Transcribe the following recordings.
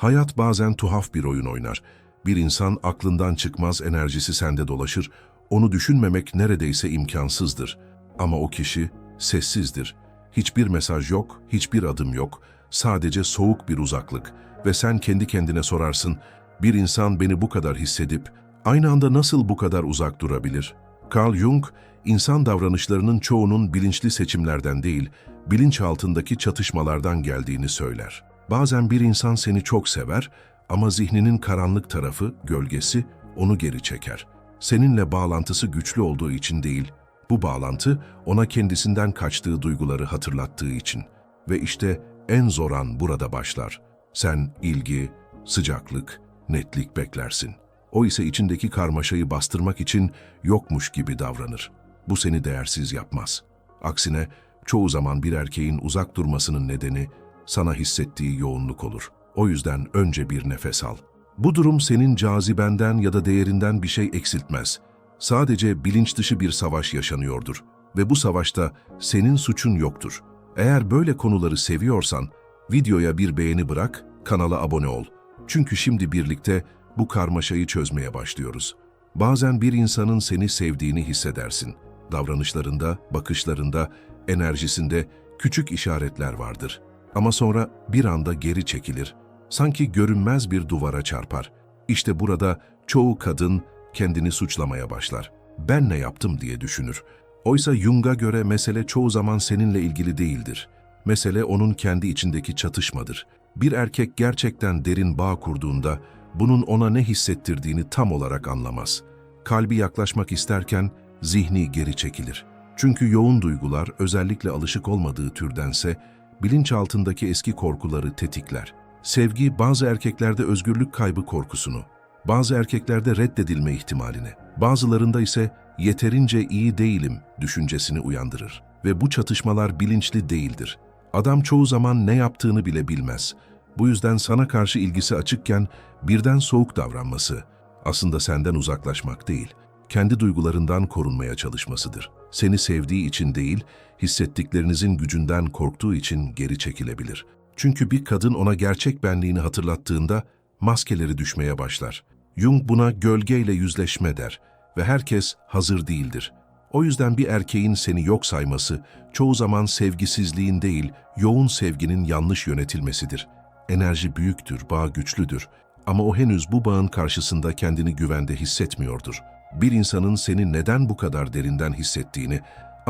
Hayat bazen tuhaf bir oyun oynar. Bir insan aklından çıkmaz enerjisi sende dolaşır. Onu düşünmemek neredeyse imkansızdır. Ama o kişi sessizdir. Hiçbir mesaj yok, hiçbir adım yok. Sadece soğuk bir uzaklık. Ve sen kendi kendine sorarsın, bir insan beni bu kadar hissedip aynı anda nasıl bu kadar uzak durabilir? Carl Jung, insan davranışlarının çoğunun bilinçli seçimlerden değil, bilinç altındaki çatışmalardan geldiğini söyler. Bazen bir insan seni çok sever ama zihninin karanlık tarafı, gölgesi onu geri çeker. Seninle bağlantısı güçlü olduğu için değil, bu bağlantı ona kendisinden kaçtığı duyguları hatırlattığı için. Ve işte en zor an burada başlar. Sen ilgi, sıcaklık, netlik beklersin. O ise içindeki karmaşayı bastırmak için yokmuş gibi davranır. Bu seni değersiz yapmaz. Aksine çoğu zaman bir erkeğin uzak durmasının nedeni sana hissettiği yoğunluk olur. O yüzden önce bir nefes al. Bu durum senin cazibenden ya da değerinden bir şey eksiltmez. Sadece bilinç dışı bir savaş yaşanıyordur ve bu savaşta senin suçun yoktur. Eğer böyle konuları seviyorsan videoya bir beğeni bırak, kanala abone ol. Çünkü şimdi birlikte bu karmaşayı çözmeye başlıyoruz. Bazen bir insanın seni sevdiğini hissedersin. Davranışlarında, bakışlarında, enerjisinde küçük işaretler vardır. Ama sonra bir anda geri çekilir. Sanki görünmez bir duvara çarpar. İşte burada çoğu kadın kendini suçlamaya başlar. Ben ne yaptım diye düşünür. Oysa Jung'a göre mesele çoğu zaman seninle ilgili değildir. Mesele onun kendi içindeki çatışmadır. Bir erkek gerçekten derin bağ kurduğunda bunun ona ne hissettirdiğini tam olarak anlamaz. Kalbi yaklaşmak isterken zihni geri çekilir. Çünkü yoğun duygular özellikle alışık olmadığı türdense bilinçaltındaki eski korkuları tetikler. Sevgi bazı erkeklerde özgürlük kaybı korkusunu, bazı erkeklerde reddedilme ihtimalini, bazılarında ise yeterince iyi değilim düşüncesini uyandırır. Ve bu çatışmalar bilinçli değildir. Adam çoğu zaman ne yaptığını bile bilmez. Bu yüzden sana karşı ilgisi açıkken birden soğuk davranması aslında senden uzaklaşmak değil, kendi duygularından korunmaya çalışmasıdır. Seni sevdiği için değil, hissettiklerinizin gücünden korktuğu için geri çekilebilir. Çünkü bir kadın ona gerçek benliğini hatırlattığında maskeleri düşmeye başlar. Jung buna gölgeyle yüzleşme der ve herkes hazır değildir. O yüzden bir erkeğin seni yok sayması çoğu zaman sevgisizliğin değil, yoğun sevginin yanlış yönetilmesidir. Enerji büyüktür, bağ güçlüdür ama o henüz bu bağın karşısında kendini güvende hissetmiyordur. Bir insanın seni neden bu kadar derinden hissettiğini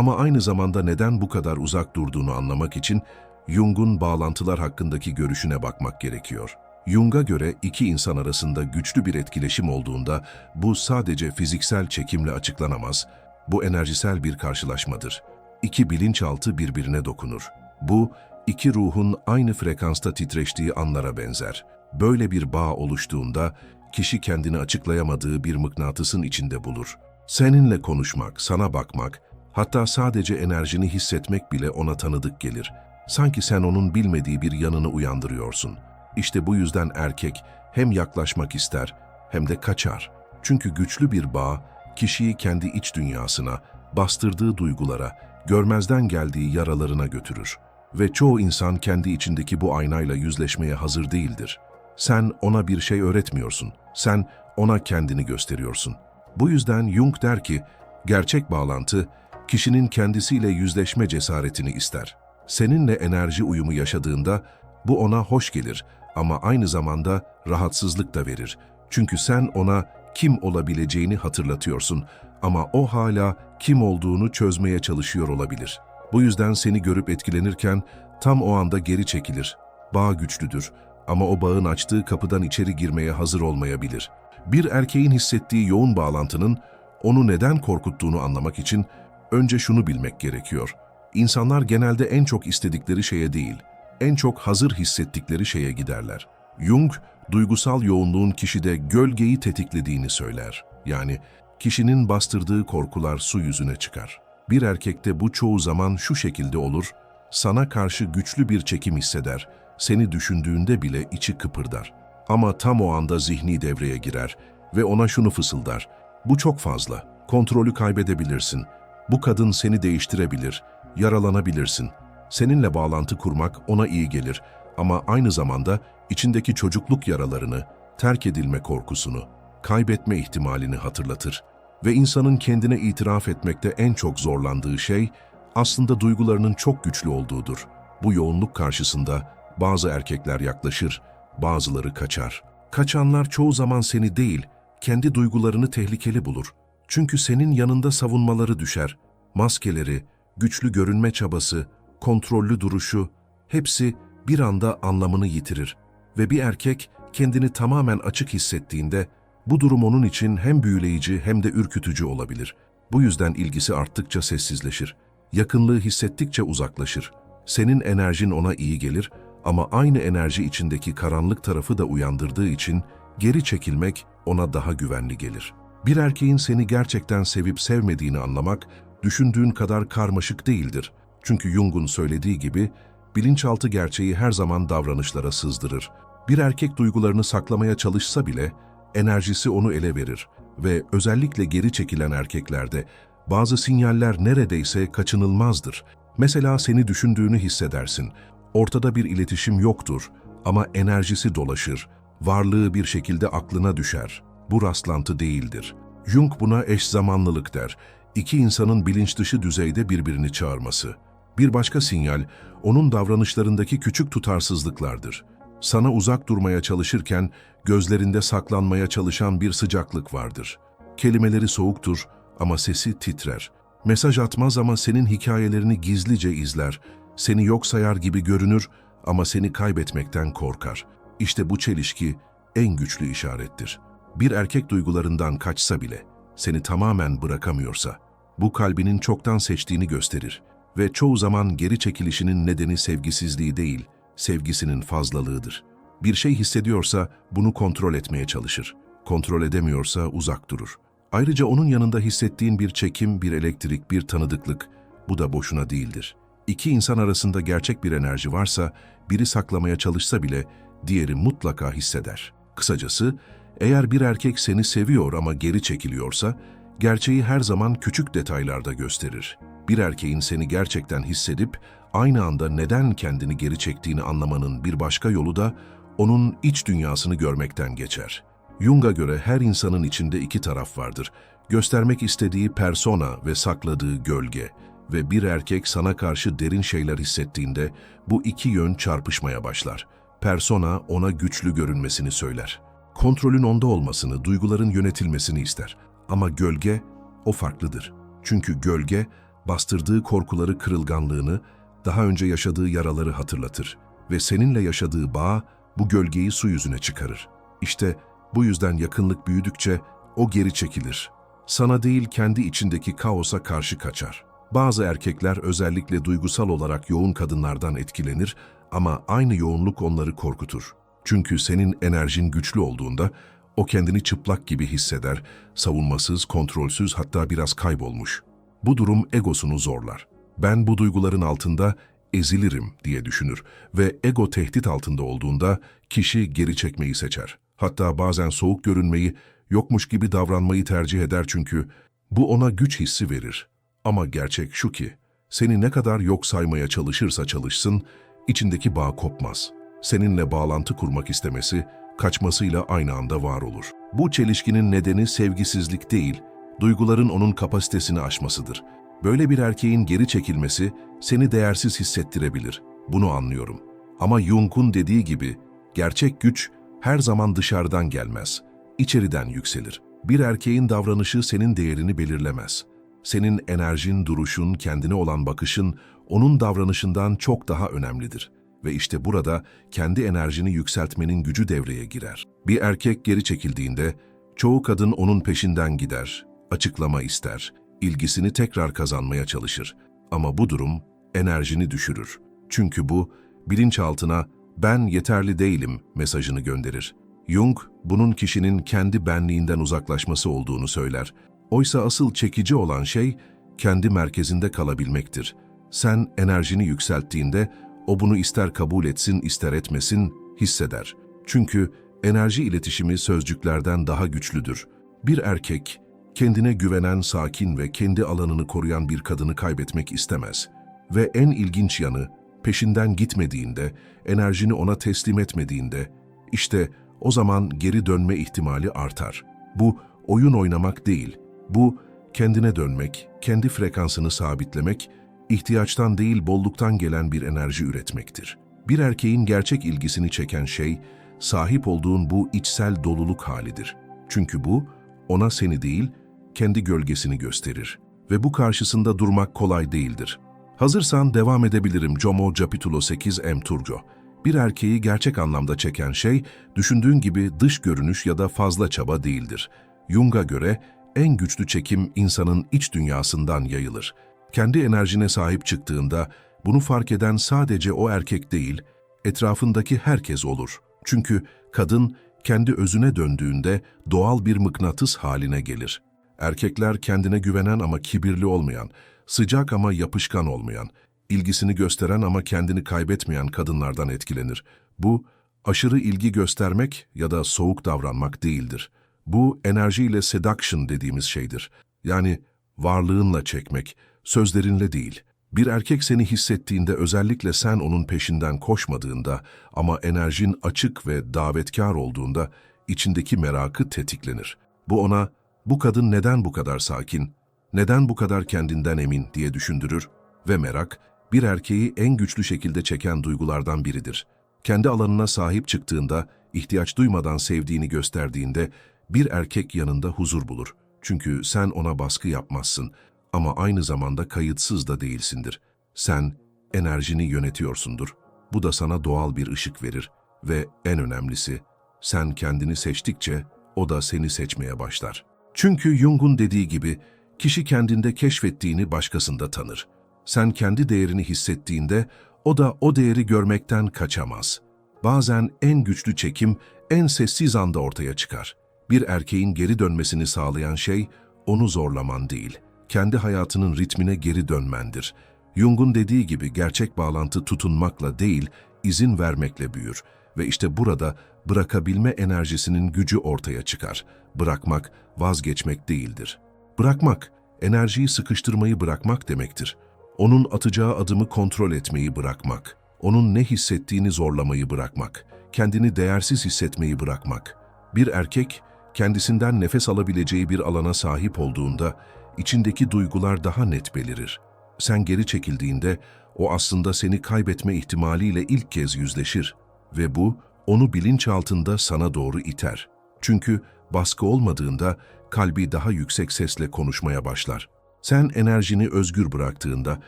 ama aynı zamanda neden bu kadar uzak durduğunu anlamak için Jung'un bağlantılar hakkındaki görüşüne bakmak gerekiyor. Jung'a göre iki insan arasında güçlü bir etkileşim olduğunda bu sadece fiziksel çekimle açıklanamaz, bu enerjisel bir karşılaşmadır. İki bilinçaltı birbirine dokunur. Bu, iki ruhun aynı frekansta titreştiği anlara benzer. Böyle bir bağ oluştuğunda kişi kendini açıklayamadığı bir mıknatısın içinde bulur. Seninle konuşmak, sana bakmak, hatta sadece enerjini hissetmek bile ona tanıdık gelir. Sanki sen onun bilmediği bir yanını uyandırıyorsun. İşte bu yüzden erkek hem yaklaşmak ister hem de kaçar. Çünkü güçlü bir bağ kişiyi kendi iç dünyasına, bastırdığı duygulara, görmezden geldiği yaralarına götürür. Ve çoğu insan kendi içindeki bu aynayla yüzleşmeye hazır değildir. Sen ona bir şey öğretmiyorsun. Sen ona kendini gösteriyorsun. Bu yüzden Jung der ki, gerçek bağlantı kişinin kendisiyle yüzleşme cesaretini ister. Seninle enerji uyumu yaşadığında bu ona hoş gelir ama aynı zamanda rahatsızlık da verir. Çünkü sen ona kim olabileceğini hatırlatıyorsun ama o hala kim olduğunu çözmeye çalışıyor olabilir. Bu yüzden seni görüp etkilenirken tam o anda geri çekilir. Bağ güçlüdür ama o bağın açtığı kapıdan içeri girmeye hazır olmayabilir. Bir erkeğin hissettiği yoğun bağlantının onu neden korkuttuğunu anlamak için önce şunu bilmek gerekiyor. İnsanlar genelde en çok istedikleri şeye değil, en çok hazır hissettikleri şeye giderler. Jung, duygusal yoğunluğun kişide gölgeyi tetiklediğini söyler. Yani kişinin bastırdığı korkular su yüzüne çıkar. Bir erkekte bu çoğu zaman şu şekilde olur, sana karşı güçlü bir çekim hisseder, seni düşündüğünde bile içi kıpırdar. Ama tam o anda zihni devreye girer ve ona şunu fısıldar, bu çok fazla, kontrolü kaybedebilirsin, bu kadın seni değiştirebilir, yaralanabilirsin. Seninle bağlantı kurmak ona iyi gelir Ama aynı zamanda içindeki çocukluk yaralarını, terk edilme korkusunu, kaybetme ihtimalini hatırlatır. Ve insanın kendine itiraf etmekte en çok zorlandığı şey, aslında duygularının çok güçlü olduğudur. Bu yoğunluk karşısında bazı erkekler yaklaşır, bazıları kaçar. Kaçanlar çoğu zaman seni değil, kendi duygularını tehlikeli bulur. Çünkü senin yanında savunmaları düşer. Maskeleri, güçlü görünme çabası, kontrollü duruşu, hepsi bir anda anlamını yitirir. Ve bir erkek kendini tamamen açık hissettiğinde, bu durum onun için hem büyüleyici hem de ürkütücü olabilir. Bu yüzden ilgisi arttıkça sessizleşir. Yakınlığı hissettikçe uzaklaşır. Senin enerjin ona iyi gelir ama aynı enerji içindeki karanlık tarafı da uyandırdığı için geri çekilmek ona daha güvenli gelir. Bir erkeğin seni gerçekten sevip sevmediğini anlamak, düşündüğün kadar karmaşık değildir. Çünkü Jung'un söylediği gibi, bilinçaltı gerçeği her zaman davranışlara sızdırır. Bir erkek duygularını saklamaya çalışsa bile, enerjisi onu ele verir ve özellikle geri çekilen erkeklerde bazı sinyaller neredeyse kaçınılmazdır. Mesela seni düşündüğünü hissedersin. Ortada bir iletişim yoktur ama enerjisi dolaşır. Varlığı bir şekilde aklına düşer. Bu rastlantı değildir. Jung buna eş zamanlılık der. İki insanın bilinç dışı düzeyde birbirini çağırması. Bir başka sinyal, onun davranışlarındaki küçük tutarsızlıklardır. Sana uzak durmaya çalışırken gözlerinde saklanmaya çalışan bir sıcaklık vardır. Kelimeleri soğuktur ama sesi titrer. Mesaj atmaz ama senin hikayelerini gizlice izler. Seni yok sayar gibi görünür ama seni kaybetmekten korkar. İşte bu çelişki en güçlü işarettir. Bir erkek duygularından kaçsa bile, seni tamamen bırakamıyorsa, bu kalbinin çoktan seçtiğini gösterir ve çoğu zaman geri çekilişinin nedeni sevgisizliği değil, sevgisinin fazlalığıdır. Bir şey hissediyorsa bunu kontrol etmeye çalışır. Kontrol edemiyorsa uzak durur. Ayrıca onun yanında hissettiğin bir çekim, bir elektrik, bir tanıdıklık, bu da boşuna değildir. İki insan arasında gerçek bir enerji varsa, biri saklamaya çalışsa bile diğeri mutlaka hisseder. Kısacası, eğer bir erkek seni seviyor ama geri çekiliyorsa, gerçeği her zaman küçük detaylarda gösterir. Bir erkeğin seni gerçekten hissedip, aynı anda neden kendini geri çektiğini anlamanın bir başka yolu da onun iç dünyasını görmekten geçer. Jung'a göre her insanın içinde iki taraf vardır. Göstermek istediği persona ve sakladığı gölge ve bir erkek sana karşı derin şeyler hissettiğinde bu iki yön çarpışmaya başlar. Persona ona güçlü görünmesini söyler. Kontrolün onda olmasını, duyguların yönetilmesini ister. Ama gölge, o farklıdır. Çünkü gölge, bastırdığı korkuları, kırılganlığını, daha önce yaşadığı yaraları hatırlatır. Ve seninle yaşadığı bağ, bu gölgeyi su yüzüne çıkarır. İşte bu yüzden yakınlık büyüdükçe o geri çekilir. Sana değil kendi içindeki kaosa karşı kaçar. Bazı erkekler özellikle duygusal olarak yoğun kadınlardan etkilenir ama aynı yoğunluk onları korkutur. Çünkü senin enerjin güçlü olduğunda o kendini çıplak gibi hisseder, savunmasız, kontrolsüz hatta biraz kaybolmuş. Bu durum egosunu zorlar. Ben bu duyguların altında ezilirim diye düşünür ve ego tehdit altında olduğunda kişi geri çekmeyi seçer. Hatta bazen soğuk görünmeyi, yokmuş gibi davranmayı tercih eder çünkü bu ona güç hissi verir. Ama gerçek şu ki, seni ne kadar yok saymaya çalışırsa çalışsın, içindeki bağ kopmaz. Seninle bağlantı kurmak istemesi, kaçmasıyla aynı anda var olur. Bu çelişkinin nedeni sevgisizlik değil, duyguların onun kapasitesini aşmasıdır. Böyle bir erkeğin geri çekilmesi seni değersiz hissettirebilir. Bunu anlıyorum. Ama Jung'un dediği gibi, gerçek güç her zaman dışarıdan gelmez, içeriden yükselir. Bir erkeğin davranışı senin değerini belirlemez. Senin enerjin, duruşun, kendine olan bakışın onun davranışından çok daha önemlidir. Ve işte burada kendi enerjini yükseltmenin gücü devreye girer. Bir erkek geri çekildiğinde çoğu kadın onun peşinden gider, açıklama ister, ilgisini tekrar kazanmaya çalışır. Ama bu durum enerjini düşürür. Çünkü bu bilinçaltına ben yeterli değilim mesajını gönderir. Jung, bunun kişinin kendi benliğinden uzaklaşması olduğunu söyler. Oysa asıl çekici olan şey, kendi merkezinde kalabilmektir. Sen enerjini yükselttiğinde, o bunu ister kabul etsin, ister etmesin, hisseder. Çünkü enerji iletişimi sözcüklerden daha güçlüdür. Bir erkek, kendine güvenen, sakin ve kendi alanını koruyan bir kadını kaybetmek istemez. Ve en ilginç yanı, peşinden gitmediğinde, enerjini ona teslim etmediğinde, işte o zaman geri dönme ihtimali artar. Bu oyun oynamak değil, bu kendine dönmek, kendi frekansını sabitlemek, ihtiyaçtan değil bolluktan gelen bir enerji üretmektir. Bir erkeğin gerçek ilgisini çeken şey, sahip olduğun bu içsel doluluk halidir. Çünkü bu, ona seni değil, kendi gölgesini gösterir. Ve bu karşısında durmak kolay değildir. Hazırsan devam edebilirim Jomo Capitulo 8 M. Turco. Bir erkeği gerçek anlamda çeken şey, düşündüğün gibi dış görünüş ya da fazla çaba değildir. Jung'a göre en güçlü çekim insanın iç dünyasından yayılır. Kendi enerjine sahip çıktığında bunu fark eden sadece o erkek değil, etrafındaki herkes olur. Çünkü kadın kendi özüne döndüğünde doğal bir mıknatıs haline gelir. Erkekler kendine güvenen ama kibirli olmayan, sıcak ama yapışkan olmayan, ilgisini gösteren ama kendini kaybetmeyen kadınlardan etkilenir. Bu, aşırı ilgi göstermek ya da soğuk davranmak değildir. Bu, enerjiyle seduction dediğimiz şeydir. Yani varlığınla çekmek, sözlerinle değil. Bir erkek seni hissettiğinde özellikle sen onun peşinden koşmadığında ama enerjin açık ve davetkar olduğunda içindeki merakı tetiklenir. Bu ona, bu kadın neden bu kadar sakin, neden bu kadar kendinden emin diye düşündürür ve merak, bir erkeği en güçlü şekilde çeken duygulardan biridir. Kendi alanına sahip çıktığında, ihtiyaç duymadan sevdiğini gösterdiğinde bir erkek yanında huzur bulur. Çünkü sen ona baskı yapmazsın ama aynı zamanda kayıtsız da değilsindir. Sen enerjini yönetiyorsundur. Bu da sana doğal bir ışık verir ve en önemlisi sen kendini seçtikçe o da seni seçmeye başlar. Çünkü Jung'un dediği gibi kişi kendinde keşfettiğini başkasında tanır. Sen kendi değerini hissettiğinde o da o değeri görmekten kaçamaz. Bazen en güçlü çekim en sessiz anda ortaya çıkar. Bir erkeğin geri dönmesini sağlayan şey onu zorlaman değil, kendi hayatının ritmine geri dönmendir. Jung'un dediği gibi gerçek bağlantı tutunmakla değil, izin vermekle büyür ve işte burada bırakabilme enerjisinin gücü ortaya çıkar. Bırakmak, vazgeçmek değildir. Bırakmak, enerjiyi sıkıştırmayı bırakmak demektir. Onun atacağı adımı kontrol etmeyi bırakmak, onun ne hissettiğini zorlamayı bırakmak, kendini değersiz hissetmeyi bırakmak. Bir erkek, kendisinden nefes alabileceği bir alana sahip olduğunda, içindeki duygular daha net belirir. Sen geri çekildiğinde, o aslında seni kaybetme ihtimaliyle ilk kez yüzleşir ve bu, onu bilinçaltında sana doğru iter. Çünkü baskı olmadığında kalbi daha yüksek sesle konuşmaya başlar. Sen enerjini özgür bıraktığında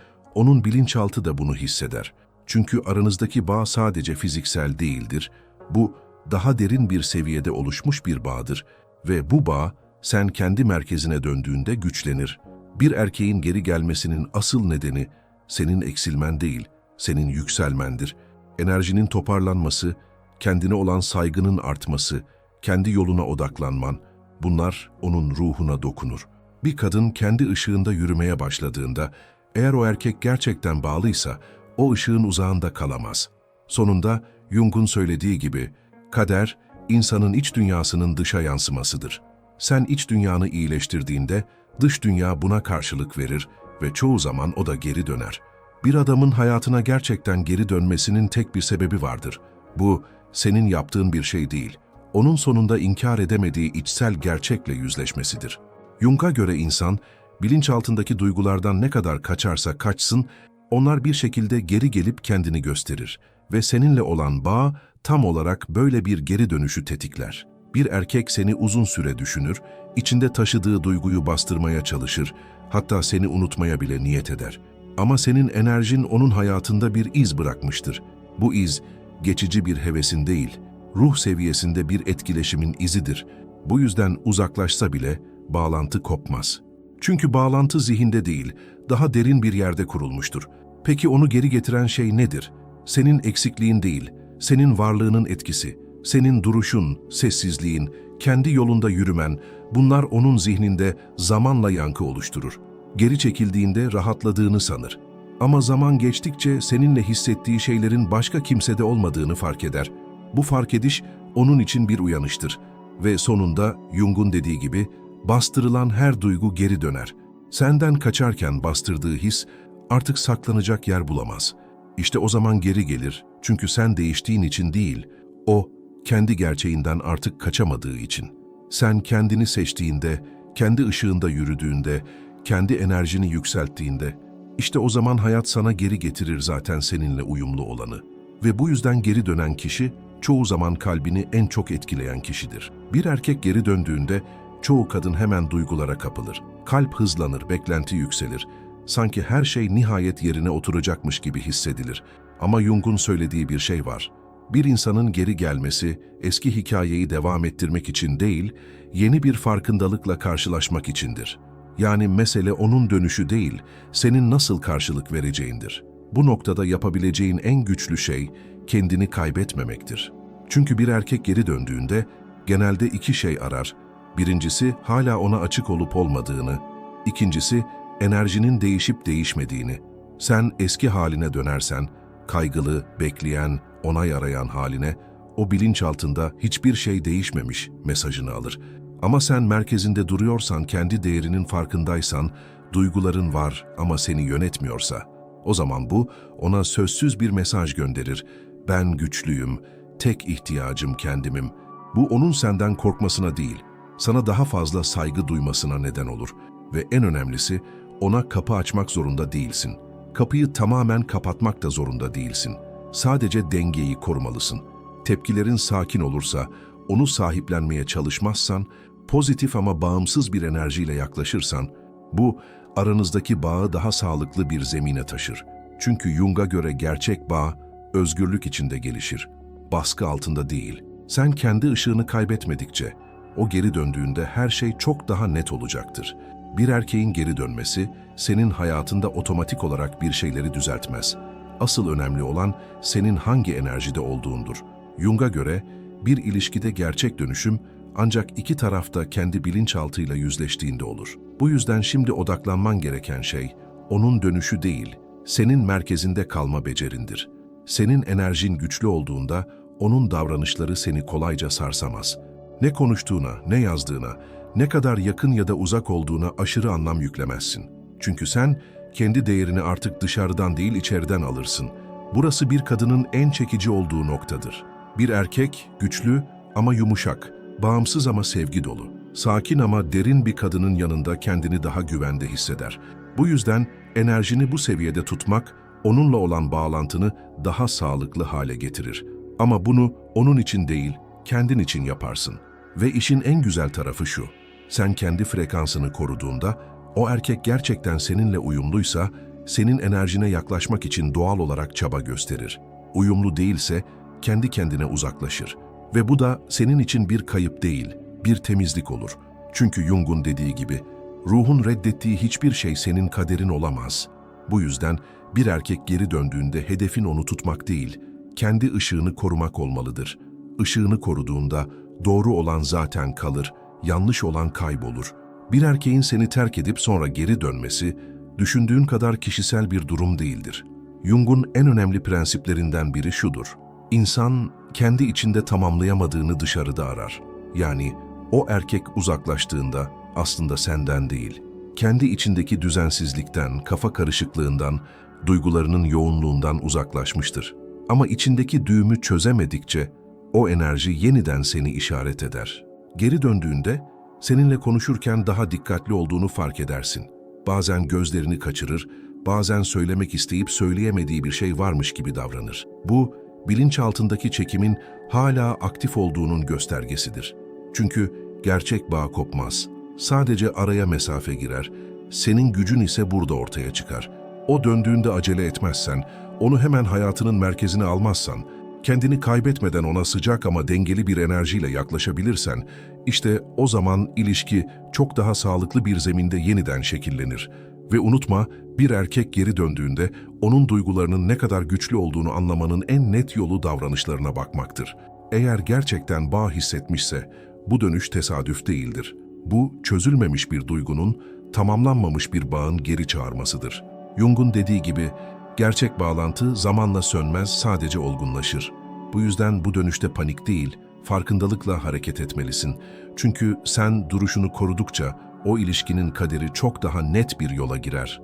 onun bilinçaltı da bunu hisseder. Çünkü aranızdaki bağ sadece fiziksel değildir. Bu daha derin bir seviyede oluşmuş bir bağdır ve bu bağ sen kendi merkezine döndüğünde güçlenir. Bir erkeğin geri gelmesinin asıl nedeni senin eksilmen değil, senin yükselmendir. Enerjinin toparlanması, kendine olan saygının artması, kendi yoluna odaklanman, bunlar onun ruhuna dokunur. Bir kadın kendi ışığında yürümeye başladığında, eğer o erkek gerçekten bağlıysa, o ışığın uzağında kalamaz. Sonunda Jung'un söylediği gibi, kader, insanın iç dünyasının dışa yansımasıdır. Sen iç dünyanı iyileştirdiğinde, dış dünya buna karşılık verir ve çoğu zaman o da geri döner. Bir adamın hayatına gerçekten geri dönmesinin tek bir sebebi vardır. Bu, senin yaptığın bir şey değil, onun sonunda inkar edemediği içsel gerçekle yüzleşmesidir. Jung'a göre insan, bilinçaltındaki duygulardan ne kadar kaçarsa kaçsın, onlar bir şekilde geri gelip kendini gösterir ve seninle olan bağ tam olarak böyle bir geri dönüşü tetikler. Bir erkek seni uzun süre düşünür, içinde taşıdığı duyguyu bastırmaya çalışır, hatta seni unutmaya bile niyet eder. Ama senin enerjin onun hayatında bir iz bırakmıştır. Bu iz, geçici bir hevesin değil, ruh seviyesinde bir etkileşimin izidir. Bu yüzden uzaklaşsa bile bağlantı kopmaz. Çünkü bağlantı zihinde değil, daha derin bir yerde kurulmuştur. Peki onu geri getiren şey nedir? Senin eksikliğin değil, senin varlığının etkisi, senin duruşun, sessizliğin, kendi yolunda yürümen, bunlar onun zihninde zamanla yankı oluşturur. Geri çekildiğinde rahatladığını sanır. Ama zaman geçtikçe seninle hissettiği şeylerin başka kimsede olmadığını fark eder. Bu fark ediş onun için bir uyanıştır. Ve sonunda Jung'un dediği gibi bastırılan her duygu geri döner. Senden kaçarken bastırdığı his artık saklanacak yer bulamaz. İşte o zaman geri gelir. Çünkü sen değiştiğin için değil, o kendi gerçeğinden artık kaçamadığı için. Sen kendini seçtiğinde, kendi ışığında yürüdüğünde, kendi enerjini yükselttiğinde, işte o zaman hayat sana geri getirir zaten seninle uyumlu olanı. Ve bu yüzden geri dönen kişi, çoğu zaman kalbini en çok etkileyen kişidir. Bir erkek geri döndüğünde, çoğu kadın hemen duygulara kapılır. Kalp hızlanır, beklenti yükselir. Sanki her şey nihayet yerine oturacakmış gibi hissedilir. Ama Jung'un söylediği bir şey var. Bir insanın geri gelmesi, eski hikayeyi devam ettirmek için değil, yeni bir farkındalıkla karşılaşmak içindir. Yani mesele onun dönüşü değil, senin nasıl karşılık vereceğindir. Bu noktada yapabileceğin en güçlü şey, kendini kaybetmemektir. Çünkü bir erkek geri döndüğünde, genelde iki şey arar. Birincisi, hala ona açık olup olmadığını. İkincisi, enerjinin değişip değişmediğini. Sen eski haline dönersen, kaygılı, bekleyen, onay arayan haline, o bilinçaltında hiçbir şey değişmemiş mesajını alır. Ama sen merkezinde duruyorsan, kendi değerinin farkındaysan, duyguların var ama seni yönetmiyorsa, o zaman bu ona sözsüz bir mesaj gönderir. Ben güçlüyüm, tek ihtiyacım kendimim. Bu onun senden korkmasına değil, sana daha fazla saygı duymasına neden olur. Ve en önemlisi, ona kapı açmak zorunda değilsin. Kapıyı tamamen kapatmak da zorunda değilsin. Sadece dengeyi korumalısın. Tepkilerin sakin olursa, onu sahiplenmeye çalışmazsan, pozitif ama bağımsız bir enerjiyle yaklaşırsan, bu aranızdaki bağı daha sağlıklı bir zemine taşır. Çünkü Jung'a göre gerçek bağ özgürlük içinde gelişir. Baskı altında değil. Sen kendi ışığını kaybetmedikçe, o geri döndüğünde her şey çok daha net olacaktır. Bir erkeğin geri dönmesi, senin hayatında otomatik olarak bir şeyleri düzeltmez. Asıl önemli olan senin hangi enerjide olduğundur. Jung'a göre bir ilişkide gerçek dönüşüm ancak iki tarafta kendi bilinçaltıyla yüzleştiğinde olur. Bu yüzden şimdi odaklanman gereken şey onun dönüşü değil, senin merkezinde kalma becerindir. Senin enerjin güçlü olduğunda onun davranışları seni kolayca sarsamaz. Ne konuştuğuna, ne yazdığına, ne kadar yakın ya da uzak olduğuna aşırı anlam yüklemezsin. Çünkü sen kendi değerini artık dışarıdan değil içeriden alırsın. Burası bir kadının en çekici olduğu noktadır. Bir erkek güçlü ama yumuşak, bağımsız ama sevgi dolu, sakin ama derin bir kadının yanında kendini daha güvende hisseder. Bu yüzden enerjini bu seviyede tutmak, onunla olan bağlantını daha sağlıklı hale getirir. Ama bunu onun için değil, kendin için yaparsın. Ve işin en güzel tarafı şu, sen kendi frekansını koruduğunda, o erkek gerçekten seninle uyumluysa, senin enerjine yaklaşmak için doğal olarak çaba gösterir. Uyumlu değilse, kendi kendine uzaklaşır. Ve bu da senin için bir kayıp değil, bir temizlik olur. Çünkü Jung'un dediği gibi, ruhun reddettiği hiçbir şey senin kaderin olamaz. Bu yüzden bir erkek geri döndüğünde hedefin onu tutmak değil, kendi ışığını korumak olmalıdır. Işığını koruduğunda doğru olan zaten kalır, yanlış olan kaybolur. Bir erkeğin seni terk edip sonra geri dönmesi, düşündüğün kadar kişisel bir durum değildir. Jung'un en önemli prensiplerinden biri şudur. İnsan kendi içinde tamamlayamadığını dışarıda arar. Yani o erkek uzaklaştığında aslında senden değil, kendi içindeki düzensizlikten, kafa karışıklığından, duygularının yoğunluğundan uzaklaşmıştır. Ama içindeki düğümü çözemedikçe o enerji yeniden seni işaret eder. Geri döndüğünde seninle konuşurken daha dikkatli olduğunu fark edersin. Bazen gözlerini kaçırır, bazen söylemek isteyip söyleyemediği bir şey varmış gibi davranır. Bu, bilinçaltındaki çekimin hala aktif olduğunun göstergesidir. Çünkü gerçek bağ kopmaz. Sadece araya mesafe girer. Senin gücün ise burada ortaya çıkar. O döndüğünde acele etmezsen, onu hemen hayatının merkezine almazsan, kendini kaybetmeden ona sıcak ama dengeli bir enerjiyle yaklaşabilirsen, işte o zaman ilişki çok daha sağlıklı bir zeminde yeniden şekillenir. Ve unutma, bir erkek geri döndüğünde onun duygularının ne kadar güçlü olduğunu anlamanın en net yolu davranışlarına bakmaktır. Eğer gerçekten bağ hissetmişse, bu dönüş tesadüf değildir. Bu, çözülmemiş bir duygunun, tamamlanmamış bir bağın geri çağırmasıdır. Jung'un dediği gibi, gerçek bağlantı zamanla sönmez, sadece olgunlaşır. Bu yüzden bu dönüşte panik değil, farkındalıkla hareket etmelisin. Çünkü sen duruşunu korudukça o ilişkinin kaderi çok daha net bir yola girer.